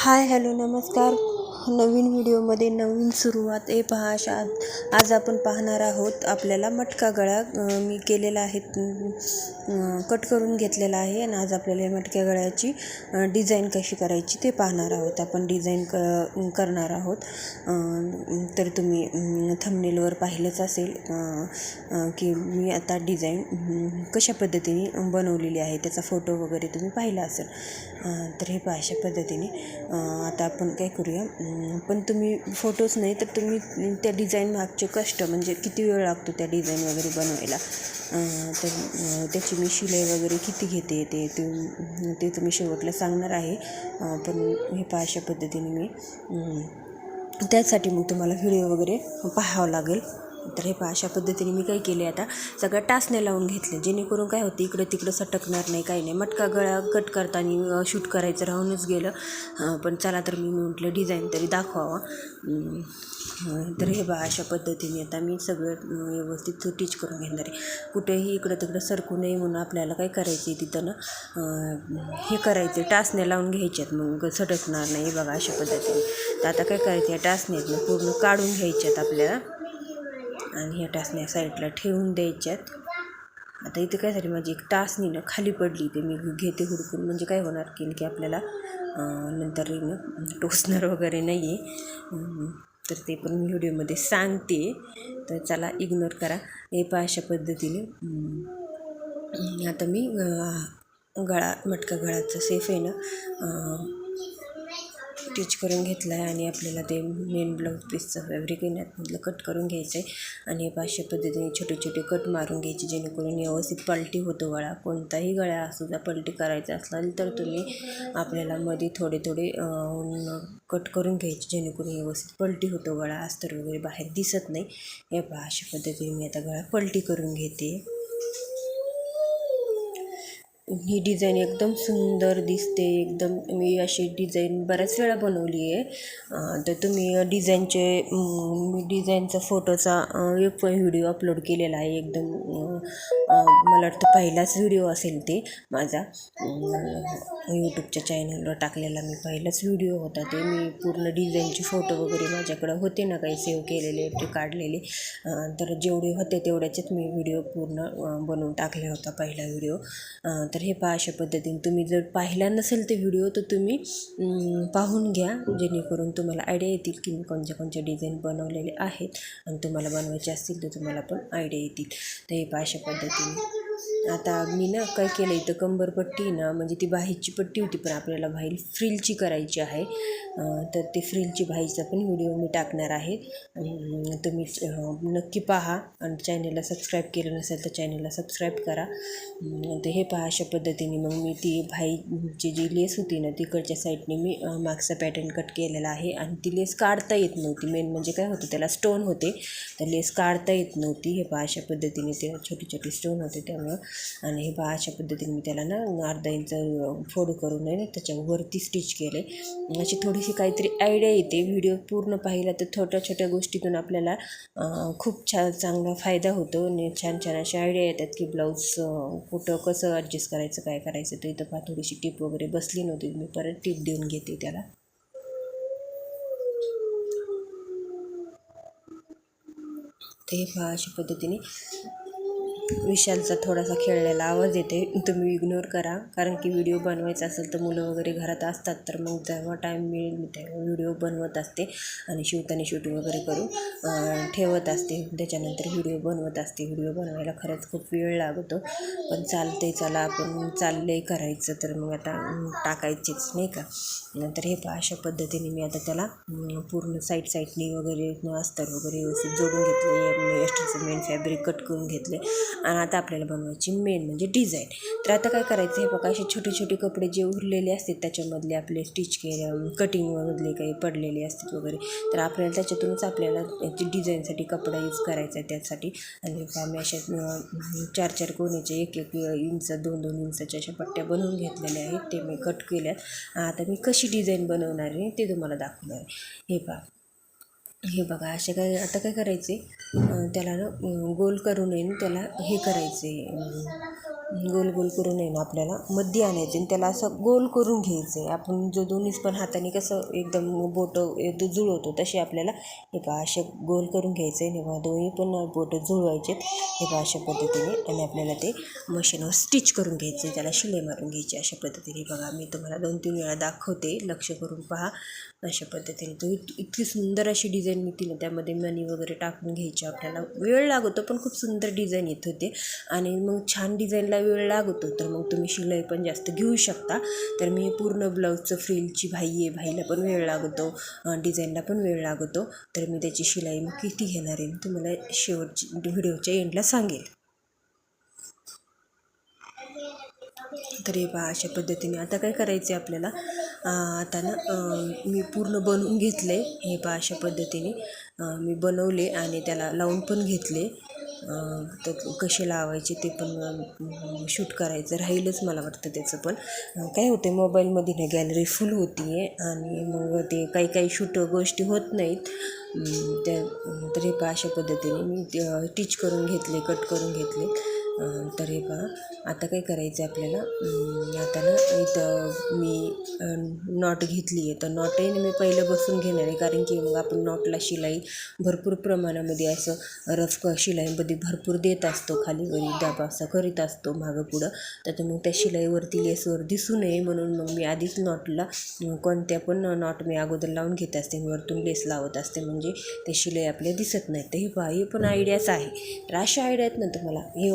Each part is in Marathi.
हाय हॅलो नमस्कार. नवीन व्हिडिओमध्ये नवीन सुरुवात. हे पहा अशा आज आपण पाहणार आहोत. आपल्याला मटका गळा मी केलेला आहे कट करून घेतलेला आहे आणि आज आपल्याला मटक्या गळ्याची डिझाईन कशी करायची ते पाहणार आहोत. आपण डिझाईन क करणार आहोत. तर तुम्ही थंबनेलवर पाहिलंच असेल की मी आता डिझाईन कशा पद्धतीने बनवलेली आहे त्याचा फोटो वगैरे तुम्ही पाहिला असेल. तर हे पहा अशा पद्धतीने. आता आपण काय करूया पण तुम्ही फोटोच नाही तर तुम्ही त्या डिझाईन मागचे कष्ट म्हणजे किती वेळ लागतो त्या डिझाईन वगैरे बनवायला? तर त्याची मी शिलाई वगैरे किती घेते ते ते ते तुम्ही शेवटला सांगणार आहे. पण हे पहा अशा पद्धतीने मी त्यासाठी मग तुम्हाला व्हिडिओ वगैरे पाहावं लागेल. तर हे पहा अशा पद्धतीने मी काय केले आता? सगळ्या टासने लावून घेतले जेणेकरून काय होतं इकडं तिकडं सटकणार नाही काही नाही. मटका गळा कट करताना शूट करायचं राहूनच गेलं. पण चला तर मी म्हटलं डिझाईन तरी दाखवावं. तर हे पहा अशा पद्धतीने आता मी सगळं व्यवस्थित टीच करून घेणार आहे. कुठेही इकडं तिकडं सरकू नये म्हणून आपल्याला काय करायचं आहे तिथं ना? हे करायचं टाचने लावून घ्यायच्यात मग सटकणार नाही हे बघा अशा पद्धतीने. तर आता काय करायचं आहे टाचण्यातनं पूर्ण काढून घ्यायच्यात आपल्याला. आणि ह्या टाचण्या साईडला ठेवून द्यायच्यात. आता इथं काय झाली माझी एक टाचणी ना खाली पडली ते मी घेते हुडकून. म्हणजे काय होणार की की आपल्याला नंतर टोचणार वगैरे नाही आहे तर ते पण मी व्हिडिओमध्ये सांगते. तर चला इग्नोर करा. हे पा अशा पद्धतीने. आता मी गळा मटका गळाचा सेफ आहे ना. स्टिच करून घेतला आहे आणि आपल्याला ते मेन ब्लाऊज पीसचं फॅब्रिक आहे कट करून घ्यायचं आहे. आणि हे पाचशे पद्धतीने छोटे छोटे कट मारून घ्यायचे जेणेकरून व्यवस्थित पलटी होतो गळा. कोणताही गळा असू द्या पलटी करायचा असेल तर तुम्ही आपल्याला मध्ये थोडे थोडे कट करून घ्यायचे जेणेकरून व्यवस्थित पलटी होतो गळा. अस्तर वगैरे बाहेर दिसत नाही. या पहा अशा पद्धतीने मी आता गळा पलटी करून घेते. ही डिझाईन एकदम सुंदर दिसते. एकदम मी अशी डिझाईन बऱ्याच वेळा बनवली आहे. तर तुम्ही डिझाईनचे मी डिझाईनचा फोटोचा एक व्हिडिओ अपलोड केलेला आहे. एकदम मला वाटतं पहिलाच व्हिडिओ असेल ते माझा. यूट्यूबच्या चॅनलवर टाकलेला मी पहिलाच व्हिडिओ होता. ते मी पूर्ण डिझाईनचे फोटो वगैरे माझ्याकडं होते ना काही सेव्ह केलेले ते काढलेले. तर जेवढे होते तेवढ्याचेच मी व्हिडिओ पूर्ण बनवून टाकले होता पहिला व्हिडिओ. तर तर हे पहा अशा पद्धतीने. तुम्ही जर पाहिला नसेल ते व्हिडिओ तर तुम्ही पाहून घ्या जेणेकरून तुम्हाला आयडिया येतील की मी कोणत्या कोणत्या डिझाईन बनवलेले आहेत. आणि तुम्हाला बनवायचे असतील तर तुम्हाला पण आयडिया येतील. तर हे पहा अशा पद्धतीने. आता मी ना काय केलं इथं कंबरपट्टी ना म्हणजे ती बाहीची पट्टी होती पण आपल्याला बाही फ्रिलची करायची आहे. तर ते फ्रिलची बाहीचा पण व्हिडिओ मी टाकणार आहे. तुम्ही नक्की पहा. आणि चॅनलला सबस्क्राईब केलं नसेल तर चॅनलला सबस्क्राईब करा. तर हे पहा अशा पद्धतीने मग मी ती भाईची जी लेस होती ना तिकडच्या साईडने मी मागचा पॅटर्न कट केलेला आहे. आणि ती लेस काढता येत नव्हती. मेन म्हणजे काय होतं त्याला स्टोन होते. तर लेस काढता येत नव्हती. हे पहा अशा पद्धतीने ते छोटे छोटे स्टोन होते त्यामुळं. आणि हे पहा अशा पद्धतीने मी त्याला ना अर्धा इंच फोड करून आहे ना त्याच्यावरती स्टिच केले अशी थोडीशी काहीतरी आयडिया येते. व्हिडिओ पूर्ण पाहिला तर छोट्या छोट्या गोष्टीतून आपल्याला खूप छान चांगला फायदा होतो. आणि छान छान अशा आयडिया येतात की ब्लाऊज कुठं कसं ॲडजस्ट करायचं काय करायचं तर इथं पहा थोडीशी टीप वगैरे बसली नव्हती. मी परत टीप देऊन घेते त्याला. ते हे पहा अशा पद्धतीने विशालचा थोडासा खेळलेला आवाज येते. तुम्ही इग्नोर करा. कारण की व्हिडिओ बनवायचा असेल तर मुलं वगैरे घरात असतात तर मग जेव्हा टाईम मिळेल. मी तेव्हा व्हिडिओ बनवत असते आणि शिवताना शूटिंग वगैरे करून ठेवत असते. त्याच्यानंतर व्हिडिओ बनवत असते. व्हिडिओ बनवायला खरंच खूप वेळ लागतो. पण चालते चला आपण चाललंय करायचं तर मग आता टाकायचेच नाही का? नंतर हे पहा अशा पद्धतीने मी आता त्याला पूर्ण साईड साईडनी वगैरे अस्तर वगैरे व्यवस्थित जोडून घेतले एक्स्ट्राचं मेन फॅब्रिक कट करून घेतले आणि आता आपल्याला बनवायची मेन म्हणजे डिझाईन तर आता काय करायचं हे बघा असे छोटे छोटे कपडे जे उरलेले असतात त्याच्यामधले आपले स्टिच केले कटिंगमधले काही पडलेले असतात वगैरे तर आपल्याला त्याच्यातूनच आपल्याला याची डिझाईनसाठी कपडा यूज करायचा आहे त्यासाठी. आणि आम्ही अशा चार चार कोणीचे एक एक इंच दोन दोन इंचाच्या अशा पट्ट्या बनवून घेतलेल्या आहेत. ते मी कट केल्या आता मी कशी डिझाईन बनवणार आहे ते तुम्हाला दाखवणार आहे. हे पहा. हे बघा असे काय आता काय करायचे? त्याला ना गोल करून येईन त्याला हे करायचे. गोल गोल करून आहे ना आपल्याला मध्ये आणायचे आणि त्याला असं गोल करून घ्यायचं. आहे आपण जो दोन्हीच पण हाताने कसं एकदम बोटं एकदम जुळवतो तसे आपल्याला हे पहा असे गोल करून घ्यायचं आहे हे दोन्ही पण बोटं जुळवायचे. हे पहा अशा पद्धतीने आणि आपल्याला ते मशीनवर स्टिच करून घ्यायचे त्याला शिलाई मारून घ्यायची अशा पद्धतीने. बघा मी तुम्हाला दोन तीन वेळा दाखवते. लक्ष करून पहा. अशा पद्धतीने. तो इतकी सुंदर अशी डिझाईन निघते ना त्यामध्ये मनी वगैरे टाकून घ्यायची आपल्याला. वेळ लागतो पण खूप सुंदर डिझाईन येत होते. आणि मग छान डिझाईनला वेळ लागतो तर मग तुम्ही शिलाई पण जास्त घेऊ शकता. तर मी पूर्ण ब्लाऊजचं फ्रिलची भाई आहे भाईला पण वेळ लागतो डिझाईनला पण वेळ लागतो. तर मी त्याची शिलाई मग किती घेणार आहे तुम्हाला शेवटची व्हिडिओच्या एंडला सांगेल. तर हे पहा अशा पद्धतीने. आता काय करायचं आहे आपल्याला आता ना मी पूर्ण बनवून घेतलं आहे हे पहा अशा पद्धतीने. मी बनवले आणि त्याला लावून पण घेतले. तर कसे लावायचे ते पण शूट करायचं राहीलच मला वाटतं त्याचं पण. काय होते मोबाईलमध्ये ना गॅलरी फुल होती आहे आणि मग ते काही काही शूट गोष्टी होत नाहीत. त्या तरी पहा अशा पद्धतीने मी टीच करून घेतले कट करून घेतले. तर हे पहा. आता काय करायचं आहे आपल्याला आता ना इथं मी नॉट घेतली आहे. तर नॉटही मी पहिलं बसून घेणार आहे. कारण की मग आपण नॉटला शिलाई भरपूर प्रमाणामध्ये असं रफ क शिलाईमध्ये भरपूर देत असतो. खालीवरी दाबा दाब असं करीत असतो मागं पुढं. तर मग त्या शिलाईवरती लेसवर दिसू नये म्हणून मग मी आधीच नॉटला कोणत्या पण नॉट मी अगोदर लावून घेत असते. वरतून लेस लावत असते. म्हणजे ते शिलाई आपल्या दिसत नाही तर हे पहा हे पण आयडियाच आहे. तर अशा आयडिया आहेत ना तुम्हाला. हे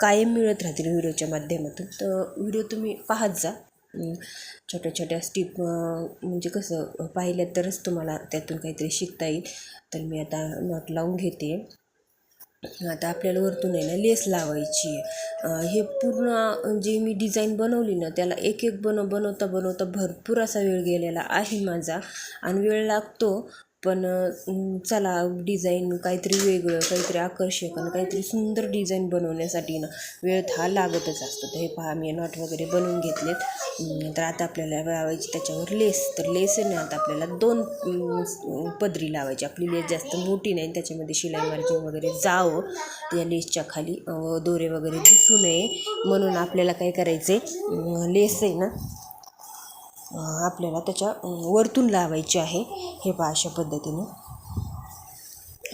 कायम मिळत राहतील व्हिडिओच्या माध्यमातून. तर व्हिडिओ तुम्ही पाहत जा. छोट्या छोट्या स्टिप म्हणजे कसं पाहिल्या तरच तुम्हाला त्यातून काहीतरी शिकता येईल. तर मी आता नॉट लावून घेते. आता आपल्याला वरतून आहे ना लेस लावायची आहे. हे पूर्ण जे मी डिझाईन बनवली ना त्याला एक एक बनव बनवता बनवता भरपूर असा वेळ गेलेला आहे माझा. आणि वेळ लागतो पण चला डिझाईन काहीतरी वेगळं काहीतरी आकर्षक आणि काहीतरी सुंदर डिझाईन बनवण्यासाठी ना वेळ हा लागतच असतो. तर हे पहा मी नॉट वगैरे बनवून घेतलेत. तर आता आपल्याला लावायची त्याच्यावर लेस तर लेस आहे ना आता आपल्याला दोन पदरी लावायची. आपली लेस जास्त मोठी नाही त्याच्यामध्ये शिलाई मार्जिन वगैरे जावं. त्या लेसच्या खाली दोरे वगैरे दिसू नये. म्हणून आपल्याला काय करायचं आहे लेस आहे ना आपल्याला त्याच्या वरतून लावायची आहे. हे पहा अशा पद्धतीने.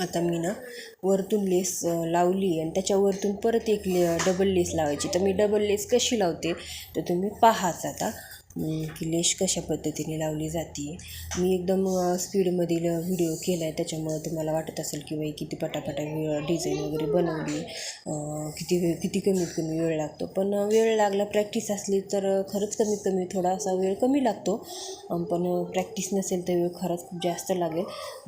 आता मी ना वरतून लेस लावली आणि त्याच्यावरतून परत एक ले डबल लेस लावायची. तर मी डबल लेस कशी लावते? तर तुम्ही पाहाच आता. की लेश कशा पद्धतीने लावली जाते? मी एकदम स्पीडमधील व्हिडिओ केला आहे त्याच्यामुळं तुम्हाला वाटत असेल की बाई किती पटापटा वेळ डिझाईन वगैरे बनवली. किती वेळ किती कमीत कमी वेळ लागतो. पण वेळ लागला प्रॅक्टिस असली तर खरंच कमीत कमी थोडासा वेळ कमी लागतो. पण प्रॅक्टिस नसेल तर वेळ खरंच खूप जास्त लागेल.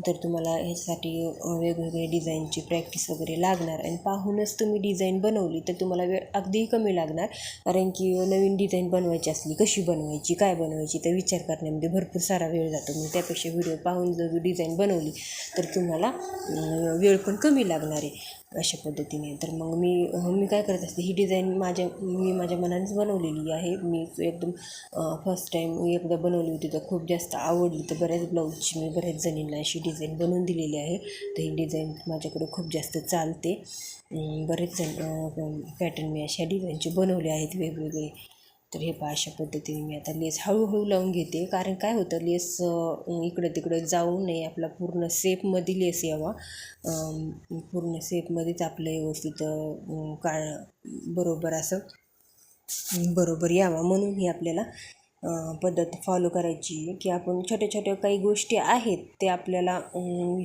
तर तुम्हाला ह्याच्यासाठी वेगवेगळ्या डिझाईनची प्रॅक्टिस वगैरे लागणार. आणि पाहूनच तुम्ही डिझाईन बनवली तर तुम्हाला वेळ अगदीही कमी लागणार. कारण की नवीन डिझाईन बनवायची असली कशी बनवायची? बनवायची काय बनवायची तर विचार करण्यामध्ये म्हणजे भरपूर सारा वेळ जातो. मग त्यापेक्षा व्हिडिओ पाहून जर डिझाईन बनवली तर तुम्हाला वेळ पण कमी लागणार आहे अशा पद्धतीने. तर मग मी मी काय करत असते ही डिझाईन माझ्या मी माझ्या मनानेच बनवलेली आहे. मी एकदम फर्स्ट टाईम एकदा बनवली होती तर खूप जास्त आवडली. तर बऱ्याच ब्लाऊजची मी बऱ्याच जणींना अशी डिझाईन बनवून दिलेली आहे. तर ही डिझाईन माझ्याकडे खूप जास्त चालते. बरेच जण पॅटर्न मी अशा डिझाईनचे बनवले आहेत. वेगवेगळे तर हे पहा अशा पद्धतीने मी आता लेस हळूहळू लावून घेते. कारण काय होतं लेस इकडं तिकडं जाऊ नये. आपला पूर्ण सेपमध्ये लेस यावा. पूर्ण सेपमध्येच आपलं व्यवस्थित का बरोबर असं बरोबर यावा. म्हणून ही आपल्याला पद्धत फॉलो करायची की आपण छोट्या छोट्या काही गोष्टी आहेत ते आपल्याला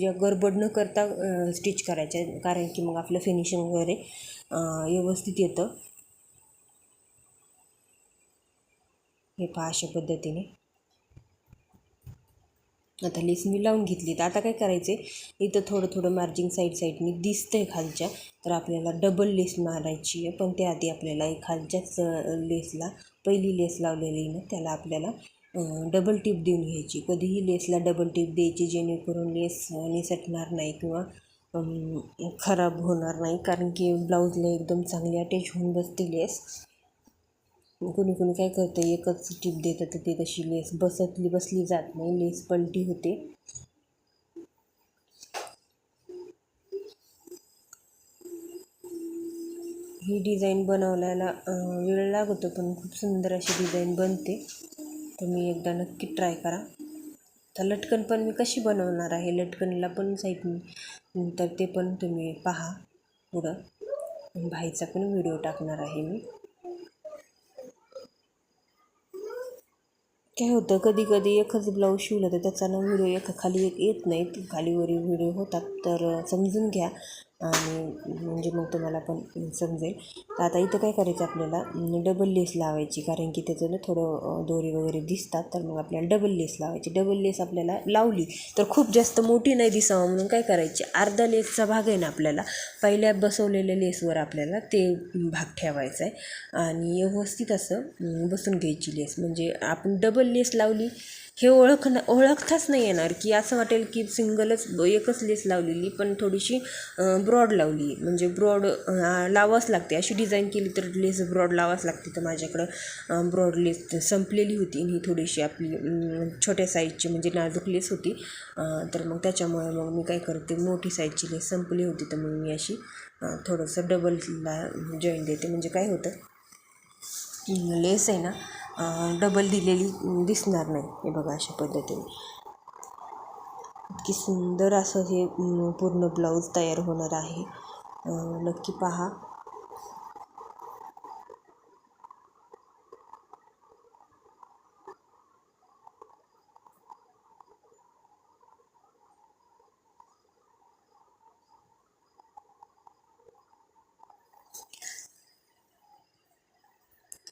या गडबड न करता स्टिच करायच्या. कारण की मग आपलं फिनिशिंग वगैरे व्यवस्थित येतं. हे पहा अशा पद्धतीने. आता लेस मी लावून घेतली तर आता काय करायचे इथं थोडं थोडं मार्जिंग साईड साईडनी दिसतंय खालच्या. तर आपल्याला डबल लेस मारायची आहे. पण त्याआधी आपल्याला खालच्याच लेसला पहिली लेस लावलेली ना त्याला आपल्याला डबल टीप देऊन घ्यायची. कधीही लेसला डबल टीप द्यायची जेणेकरून लेस निसटणार नाही किंवा खराब होणार नाही. कारण की ब्लाऊजला एकदम चांगली अटॅच होऊन बसते लेस कुणी कुणी काय करतं एकच टीप देतं तर ते तशी लेस बसतली बसली जात नाही लेस पलटी होते. ही डिझाईन बनवल्याला वेळ लागतो पण खूप सुंदर अशी डिझाईन बनते. तुम्ही एकदा नक्की ट्राय करा. तर लटकन पण मी कशी बनवणार आहे? लटकनला पण साईड तर ते पण तुम्ही पहा पुढं. भाईचा पण व्हिडिओ टाकणार आहे मी. काय होतं? कधी कधी एकच ब्लाऊज शिवलं तर त्याचा ना व्हिडिओ एका खाली एक येत नाही. खालीवरील व्हिडिओ होतात. तर समजून घ्या. आणि म्हणजे मग तुम्हाला पण समजेल. तर आता इथं काय करायचं आपल्याला? म्हणजे डबल लेस लावायची कारण की त्याचं ना थोडं दोरी वगैरे दिसतात तर मग आपल्याला डबल लेस लावायची. डबल लेस आपल्याला लावली तर खूप जास्त मोठी नाही दिसावं म्हणून काय करायची? अर्धा लेसचा भाग आहे ना आपल्याला पहिल्या बसवलेल्या लेसवर आपल्याला ते भाग ठेवायचा आहे. आणि व्यवस्थित असं बसून घ्यायची लेस म्हणजे आपण डबल लेस लावली हे ओळख ओळखताच नाही येणार की असं वाटेल की सिंगलच एकच लेस लावलेली पण थोडीशी ब्रॉड लावली. म्हणजे ब्रॉड लावावंच लागते. अशी डिझाईन केली तर लेस ब्रॉड लावावंच लागते. तर माझ्याकडं ब्रॉड लेस संपलेली होती ही थोडीशी आपली छोट्या साईजची म्हणजे नाजूक लेस होती. तर मग त्याच्यामुळे मग मी काय करते मोठी साईजची लेस संपली होती. तर मग मी अशी थोडंसं डबलला जॉईन देते. म्हणजे काय होतं लेस आहे ना डबल दिलेली दिसणार नाही. हे बघा अशा पद्धतीने. इतकी सुंदर असं हे पूर्ण ब्लाऊज तयार होणार आहे. नक्की पहा.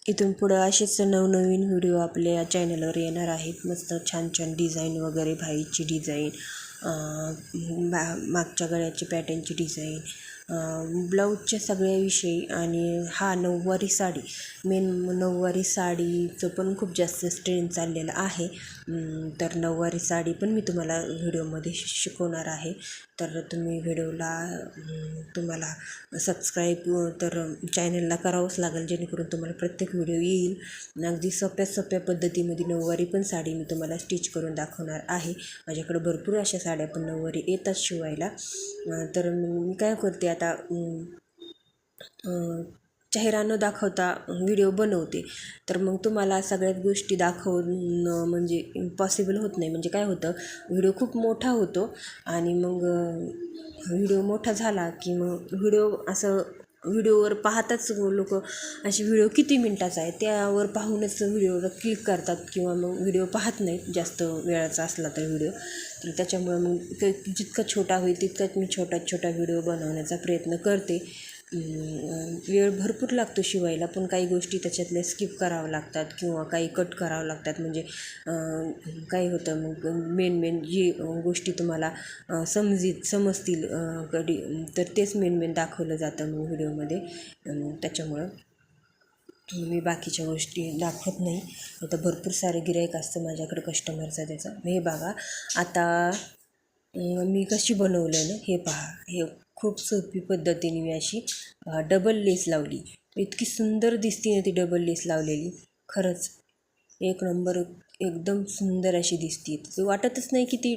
इथून पुढं असेच नवनवीन व्हिडिओ आपल्या चॅनलवर येणार आहेत. मस्त छान छान डिझाईन वगैरे भाईची डिझाईन मागच्या गळ्याची पॅटर्नची डिझाईन ब्लाऊजच्या सगळ्याविषयी आणि हा नऊवारी साडी मेन नऊवारी साडीचं पण खूप जास्त ट्रेंड चाललेलं आहे. तर नऊवारी साडी पण मी तुम्हाला व्हिडिओमध्ये शिकवणार आहे. तर तुम्ही व्हिडिओला तुम्हाला सबस्क्राईब तर चॅनलला करावंच लागेल जेणेकरून तुम्हाला प्रत्येक व्हिडिओ येईल. अगदी सोप्या सोप्या पद्धतीमध्ये नऊवारी पण साडी मी तुम्हाला स्टिच करून दाखवणार आहे. माझ्याकडे भरपूर अशा साड्या पण नऊवारी येतात शिवायला. तर मी काय करते आता चेहरा न दाखवता व्हिडिओ बनवते. तर मग तुम्हाला सगळ्याच गोष्टी दाखवणं म्हणजे पॉसिबल होत नाही. म्हणजे काय होतं व्हिडिओ खूप मोठा होतो आणि मग व्हिडिओ मोठा झाला की मग व्हिडिओ असं व्हिडिओवर पाहताच लोक असे व्हिडिओ किती मिनटाचा आहे त्यावर पाहूनच व्हिडिओला क्लिक करतात किंवा मग व्हिडिओ पाहत नाहीत. जास्त वेळाचा असला तर व्हिडिओ. तर त्याच्यामुळं मग जितका छोटा होईल तितकाच मी छोटा छोटा व्हिडिओ बनवण्याचा प्रयत्न करते. वेळ भरपूर लागतो शिवायला पण काही गोष्टी त्याच्यातल्या स्किप करावं लागतात किंवा काही कट करावं लागतात. म्हणजे काय होतं मग मेन मेन जी गोष्टी तुम्हाला समजीत समजतील कधी तर तेच मेन मेन दाखवलं जातं मग व्हिडिओमध्ये. त्याच्यामुळं मी बाकीच्या गोष्टी दाखवत नाही. आता भरपूर सारे गिरायक असतं माझ्याकडे कस्टमरचं त्याचा. हे बघा आता मी कशी बनवलं ना हे पहा. हे खूप सोपी पद्धतीने मी अशी डबल लेस लावली. इतकी सुंदर दिसते ना ती डबल लेस लावलेली. खरंच एक नंबर एकदम सुंदर अशी दिसते. वाटतच नाही की ती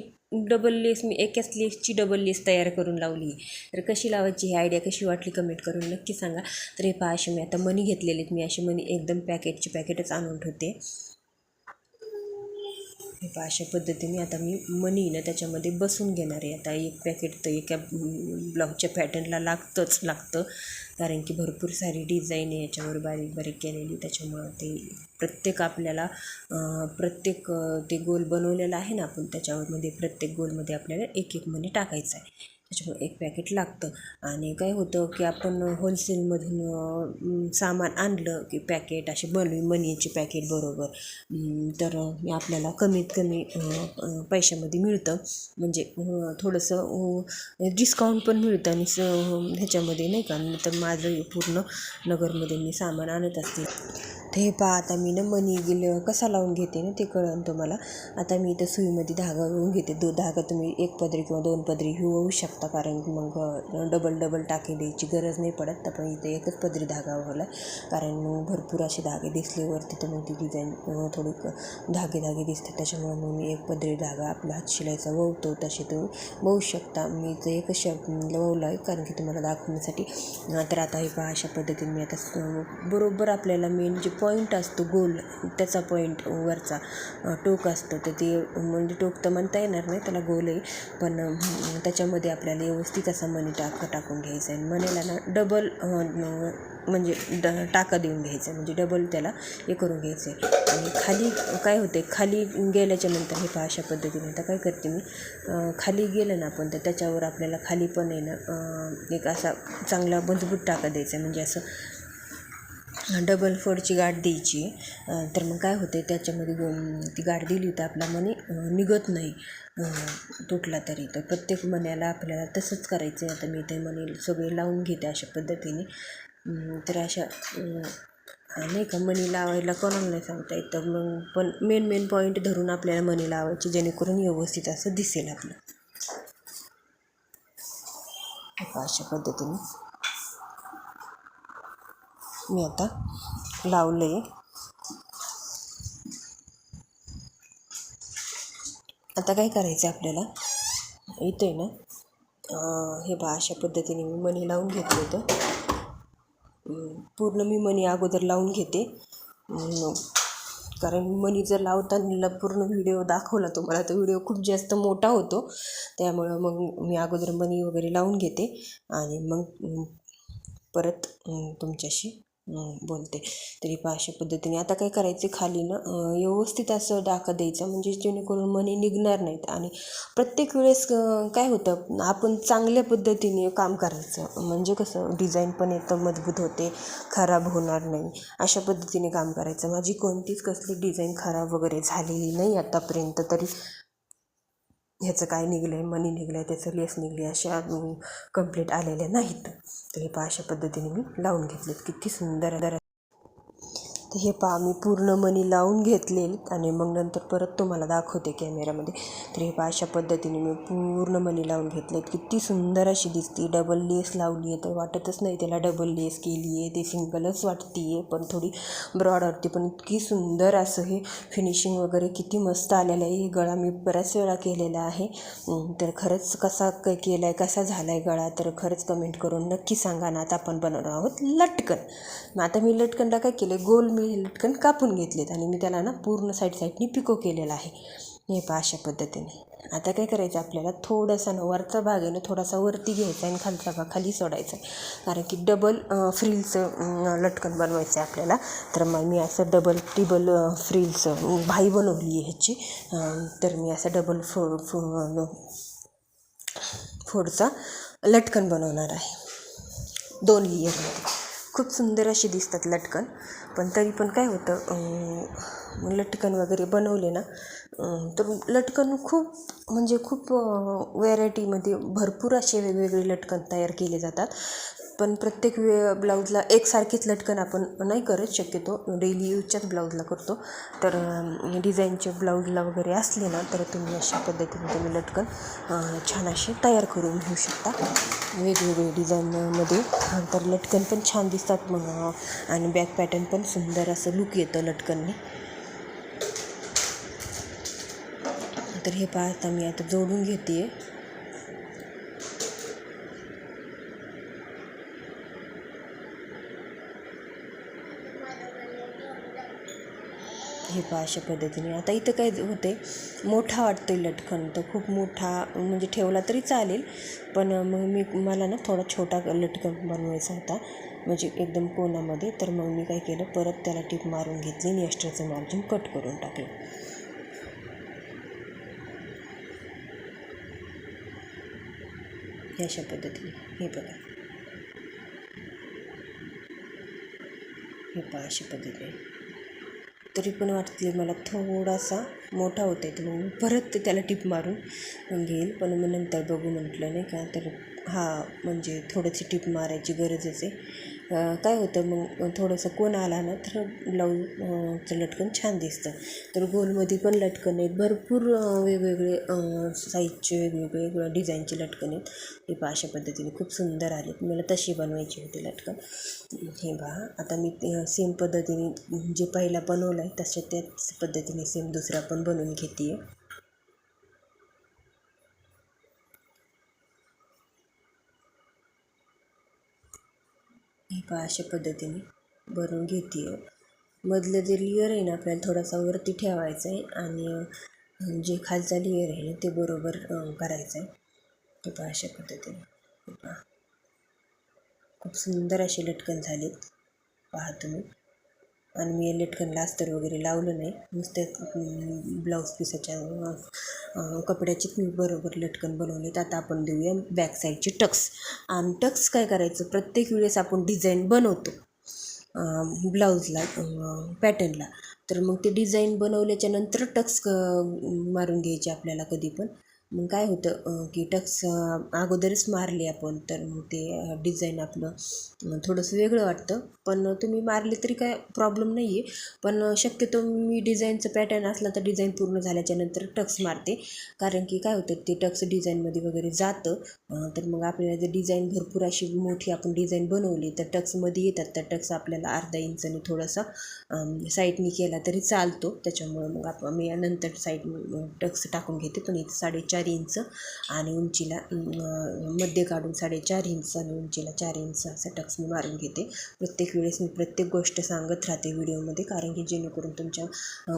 डबल लेस मी एकाच लेसची डबल लेस तयार करून लावली. तर कशी लावायची ही आयडिया कशी वाटली कमेंट करून नक्की सांगा. तर हे पहा अशी मी आता मनी घेतलेले मी अशी मनी एकदम पॅकेटची पॅकेटच आणून ठेवते. हे पहा अशा पद्धतीने आता मी मनी ना त्याच्यामध्ये बसून घेणार आहे. आता एक पॅकेट तर एका ब्लाऊजच्या पॅटर्नला लागतंच लागतं. कारण की भरपूर सारी डिझाईन आहे याच्यावर बारीक बारीक केलेली. त्याच्यामुळं ते प्रत्येक आपल्याला प्रत्येक ते गोल बनवलेलं आहे ना आपण त्याच्यामध्ये प्रत्येक गोलमध्ये आपल्याला एक एक मनी टाकायचं आहे. त्याच्यामुळे एक पॅकेट लागतं. आणि काय होतं की आपण होलसेलमधून सामान आणलं की पॅकेट असे बनवी मनीचे पॅकेट बरोबर. तर आपल्याला कमीत कमी पैशामध्ये मिळतं. म्हणजे थोडंसं डिस्काउंट पण मिळतं आणि स ह्याच्यामध्ये नाही का तर माझं पूर्ण नगरमध्ये मी सामान आणत असते. तर हे पहा आता मी ना मनी गेलं कसा लावून घेते ना ते कळन तुम्हाला. आता मी इथं सुईमध्ये धागा घेऊन घेते. दो धागा तुम्ही एक पदरी किंवा दोन पदरी होऊ शकता कारण की मग डबल डबल टाके द्यायची गरज नाही पडत. तर पण इथे एकच पदरी धागा हवला कारण मग भरपूर असे धागे दिसल्यावरती तर मग ती डिझाईन थोडी धागे धागे दिसते त्याच्यामुळे मग मी एक पदरी धागा आपला हात शिलाईचा वळतो तसे तुम्ही वळू शकता. मी इथं एकच श वळला आहे कारण की तुम्हाला दाखवण्यासाठी. तर आता हे पहा अशा पद्धतीने मी आता बरोबर आपल्याला मेन जे पॉईंट असतो गोल त्याचा पॉईंट वरचा टोक असतं. तर ते म्हणजे टोक तर म्हणता येणार नाही त्याला गोल आहे. पण त्याच्यामध्ये आपल्याला व्यवस्थित असा मनी टाका टाकून घ्यायचा आहे. मनीला ना डबल म्हणजे ड टाका देऊन घ्यायचं आहे. म्हणजे डबल त्याला हे करून घ्यायचं आहे. आणि खाली काय होते खाली गेल्याच्यानंतर हे पहा अशा पद्धतीने. आता काय करते मी? खाली गेलं ना आपण तर त्याच्यावर आपल्याला खाली पण आहे ना एक असा चांगला मजबूत टाका द्यायचा आहे. म्हणजे असं डबल फोडची गाठ द्यायची. तर मग काय होते त्याच्यामध्ये ती गाठ दिली तर आपला मनी निघत नाही तुटला तरी. तर प्रत्येक मण्याला आपल्याला तसंच करायचं आहे आता मी ते मणी सगळे लावून घेते अशा पद्धतीने. तर अशा नाही का मणी लावायला कोणाला नाही सांगता येतं. मग पण मेन मेन पॉईंट धरून आपल्याला मणी लावायची जेणेकरून व्यवस्थित असं दिसेल आपलं. अशा पद्धतीने. मी आता लावलं. आहे आता काय करायचं आहे आपल्याला? इथं आहे ना हे बा अशा पद्धतीने मी मणी लावून घेतलं होतं. पूर्ण मी मणी अगोदर लावून घेते. कारण मणी जर लावताना पूर्ण व्हिडिओ दाखवला तुम्हाला तर व्हिडिओ खूप जास्त मोठा होतो. त्यामुळं मग मी अगोदर मणी वगैरे लावून घेते. आणि मग परत तुमच्याशी बोलते. तरी पहा अशा पद्धतीने. आता काय करायचे खाली ना व्यवस्थित असं डाका द्यायचं म्हणजे जेणेकरून मणी निघणार नाहीत. आणि प्रत्येक वेळेस काय होतं आपण चांगल्या पद्धतीने काम करायचं. म्हणजे कसं डिझाईन पण येतं मजबूत होते खराब होणार नाही. अशा पद्धतीने काम करायचं. माझी कोणतीच कसली डिझाईन खराब वगैरे झालेली नाही आतापर्यंत तरी. ह्याचं काय निघलं आहे मनी निघलं आहे त्याचं लेस निघली अशा कंप्लीट आलेल्या नाहीत. तर हे पहा अशा पद्धतीने मी लावून घेतलेत. किती सुंदर दर तर हे पहा मी पूर्ण मनी लावून घेतले आणि मग नंतर परत तुम्हाला दाखवते कॅमेरामध्ये. तर हे पहा अशा पद्धतीने मी पूर्ण मनी लावून घेतले. किती सुंदर अशी दिसते. डबल लेस लावली आहे तर वाटतच नाही त्याला डबल लेस केली आहे ते सिंगलच वाटते आहे पण थोडी ब्रॉड वाटते पण इतकी सुंदर असं हे फिनिशिंग वगैरे किती मस्त आलेलं आहे. हे गळा मी बऱ्याच वेळा केलेला आहे. तर खरंच कसा काय केला आहे कसा झाला आहे गळा तर खरंच कमेंट करून नक्की सांगा ना. आता आपण बनवणार आहोत लटकन. मग आता मी लटकनला काय केलं गोल मी लटकन कापून घेतलेत आणि मी त्याला ना पूर्ण साईड साईडनी पिको केलेला आहे. हे पहा अशा पद्धतीने. आता काय करायचं आपल्याला? थोडासा ना वरचा भाग आहे ना थोडासा वरती घ्यायचा आणि खालचा भाग खाली सोडायचा आहे. कारण की डबल फ्रीलचं लटकन बनवायचं आहे आपल्याला. तर मग मी असं डबल टिबल फ्रीलचं भाई बनवली आहे ह्याची. तर मी असं डबल फो फो फोडचा लटकन बनवणार आहे. दोन लेयरमध्ये खूप सुंदर अशी दिसतात लटकन. पण तरी पण काय होतं लटकन वगैरे बनवले ना तर लटकन खूप म्हणजे खूप व्हेरायटीमध्ये भरपूर असे वेगवेगळे लटकन तयार केले जातात. पण प्रत्येक वे ब्लाऊजला एकसारखीच लटकन आपण नाही करत शक्यतो डेली यूजच्याच ब्लाऊजला करतो. तर डिझाईनच्या डिझाईनचे ब्लाऊजला वगैरे असले ना तर तुम्ही अशा पद्धतीने तुम्ही लटकन छान असे तयार करून घेऊ शकता. वेगवेगळे डिझाईनमध्ये तर लटकन पण छान दिसतात मग आणि बॅक पॅटर्न पण सुंदर असं लुक येतं लटकनने. तर हे पाहता मी आता जोडून घेते आहे हे पहा अशा पद्धतीने? आता इथं काय होते मोठा वाटतो लटकन. तर खूप मोठा म्हणजे ठेवला तरी चालेल पण मग मी मला ना थोडा छोटा लटकन बनवायचा होता म्हणजे एकदम कोणामध्ये. तर मग मी काय केलं परत त्याला टीप मारून घेतली आणि एक्स्ट्राचं मार्जिन कट करून टाकलं. हे अशा पद्धतीने. हे बघा. हे पहा अशा पद्धतीने. तरी पण वाटतील मला थोडासा मोठा होता आहे मग परत ते त्याला टिप मारून घेईल. पण मग नंतर बघू म्हटलं नाही का तर हा म्हणजे थोडीशी टिप मारायची गरजच आहे. काय होतं मग थोडंसं कोण आला ना तर ब्लाऊजचं लटकन छान दिसतं. तर गोलमध्ये पण लटकन आहेत. भरपूर वेगवेगळे साईजचे वेगवेगळे डिझाईनचे लटकन आहेत. हे पहा अशा पद्धतीने खूप सुंदर आले मला तशी बनवायची होती लटकन. हे पहा आता मी सेम पद्धतीने जे पहिला बनवलं आहे तशा त्याच पद्धतीने सेम दुसरा पण बनवून घेते आहे हे पहा अशा पद्धतीने? भरून घेते आहे मधलं जे लेअर आहे ना आपल्याला थोडासा वरती ठेवायचा आहे आणि जे खालचा लेअर आहे ना ते बरोबर करायचं आहे हे पहा अशा पद्धतीने. हे पहा. खूप सुंदर असे लटकन झालेत. पहा तुम्ही. आणि मी लटकनला अस्तर वगैरे लावलं नाही. नुसत्याच ब्लाऊज पिसाच्या कपड्याचीच मी बरोबर लटकन बनवलेत. आता आपण देऊया बॅक साईडचे टक्स आणि टक्स काय करायचं? प्रत्येक वेळेस आपण डिझाईन बनवतो ब्लाऊजला पॅटर्नला तर मग ते डिझाईन बनवल्याच्या नंतर टक्स क मारून घ्यायचे आपल्याला कधी पण. मग काय होतं की टक्स अगोदरच मारले आपण तर मग ते डिझाईन आपलं थोडंसं वेगळं वाटतं. पण तुम्ही मारले तरी काय प्रॉब्लेम नाही आहे पण शक्यतो मी डिझाईनचं पॅटर्न असला तर डिझाईन पूर्ण झाल्याच्यानंतर टक्स मारते. कारण की काय होतं ते टक्स डिझाईनमध्ये वगैरे जातं. तर मग आपल्याला जर डिझाईन भरपूर अशी मोठी आपण डिझाईन बनवली तर टक्समध्ये येतात. तर टक्स आपल्याला अर्धा इंचाने थोडासा साईडनी केला तरी चालतो. त्याच्यामुळं मग आपण मी नंतर साईड टक्स टाकून घेते. पण इथं साडेचार इंच आणि उंचीला मध्य काढून साडेचार इंच आणि उंचीला चार इंच असं टक्स मी मारून घेते. प्रत्येक वेळेस मी प्रत्येक गोष्ट सांगत राहते व्हिडिओमध्ये कारण की जेणेकरून तुमच्या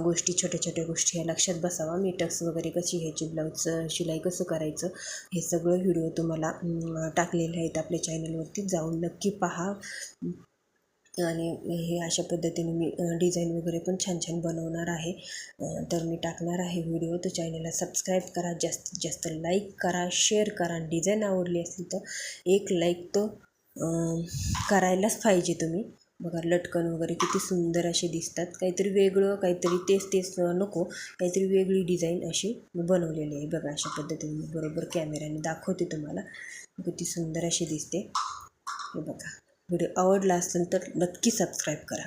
गोष्टी छोट्या छोट्या गोष्टी ह्या लक्षात बसावा. मी टक्स वगैरे कशी घ्यायची ब्लाऊजचं शिलाई कसं करायचं हे सगळं व्हिडिओ तुम्हाला टाकलेले आहेत आपल्या चॅनलवरती जाऊन नक्की पहा. आणि हे अशा पद्धतीने मी डिझाईन वगैरे पण छान छान बनवणार आहे. तर मी टाकणार आहे व्हिडिओ. तर चॅनलला सबस्क्राईब करा जास्तीत जास्त लाईक करा शेअर करा. डिझाईन आवडली असली तर एक लाईक तो करायलाच पाहिजे तुम्ही. बघा लटकन वगैरे किती सुंदर असे दिसतात. काहीतरी वेगळं काहीतरी तेच तेच नको. काहीतरी वेगळी डिझाईन अशी बनवलेली आहे. बघा अशा पद्धतीने मी बरोबर कॅमेऱ्याने दाखवते तुम्हाला. किती सुंदर अशी दिसते. हे बघा. व्हिडिओ आवडला असेल तर नक्की सबस्क्राईब करा.